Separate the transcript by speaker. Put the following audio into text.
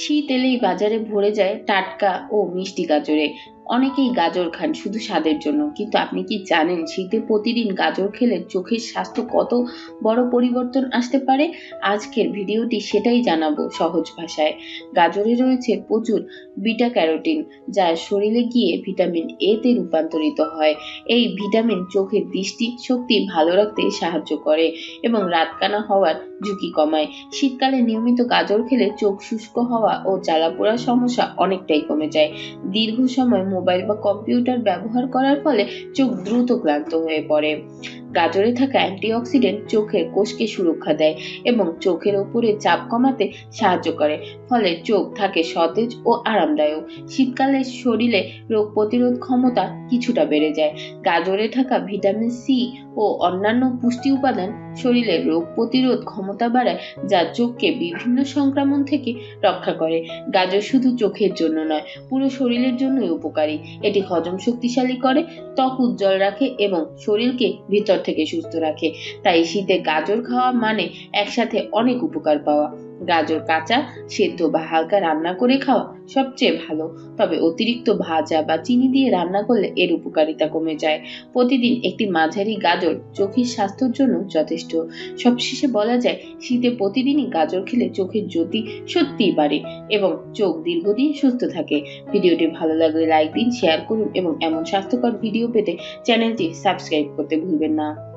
Speaker 1: শীত এলেই বাজারে ভরে যায় টাটকা ও মিষ্টি গাজরে। অনেকেই গাজর খান শুধু স্বাদের জন্য। কিন্তু আপনি কি জানেন শীতে প্রতিদিন গাজর খেলে চোখের স্বাস্থ্য কত বড় পরিবর্তন আসতে পারে? আজকের ভিডিওটি সেটাই জানাব সহজ ভাষায়। গাজরে রয়েছে প্রচুর বিটা ক্যারোটিন যা শরীরে গিয়ে ভিটামিন এ তে রূপান্তরিত হয়। এই ভিটামিন চোখের দৃষ্টি শক্তি ভালো রাখতে সাহায্য করে এবং রাতকানা হওয়ার ঝুঁকি কমায়। শীতকালে নিয়মিত গাজর খেলে চোখ শুষ্ক হওয়া ও জ্বালাপোড়ার সমস্যা অনেকটাই কমে যায়। দীর্ঘ সময় মোবাইল বা কম্পিউটার ব্যবহার করার ফলে চোখ দ্রুত ক্লান্ত হয়ে পড়ে। গাজরে থাকা অ্যান্টিঅক্সিডেন্ট চোখের কোষকে সুরক্ষা দেয় এবং চোখের ওপরে চাপ কমাতে সাহায্য করে, ফলে চোখ থাকে সতেজ ও আরামদায়ক। শীতকালে শরীরে রোগ প্রতিরোধ ক্ষমতা কিছুটা বেড়ে যায়। গাজরে থাকা ভিটামিন সি ও অন্যান্য পুষ্টি উপাদান শরীরের রোগ প্রতিরোধ ক্ষমতা বাড়ায় যা চোখকে বিভিন্ন সংক্রমণ থেকে রক্ষা করে। গাজর শুধু চোখের জন্য নয়, পুরো শরীরের জন্যই উপকারী। এটি হজম শক্তিশালী করে, ত্বক উজ্জ্বল রাখে এবং শরীরকে ভিতর থেকে সুস্থ রাখে। তাই শীতে গাজর খাওয়া মানে একসাথে অনেক উপকার পাওয়া। গাজর, কাঁচা সেদ্ধ বা হালকা রান্না করে খাওয়া সবচেয়ে ভালো। তবে অতিরিক্ত ভাজা বা চিনি দিয়ে রান্না করলে এর উপকারিতা কমে যায়। প্রতিদিন একটি মাঝারি গাজর চোখের স্বাস্থ্যের জন্য যথেষ্ট। সবশেষে বলা যায়, শীতে প্রতিদিনই গাজর খেলে চোখের জ্যোতি সত্যিই বাড়ে এবং চোখ দীর্ঘদিন সুস্থ থাকে। ভিডিওটি ভালো লাগলে লাইক দিন, শেয়ার করুন এবং এমন স্বাস্থ্যকর ভিডিও পেতে চ্যানেলটি সাবস্ক্রাইব করতে ভুলবেন না।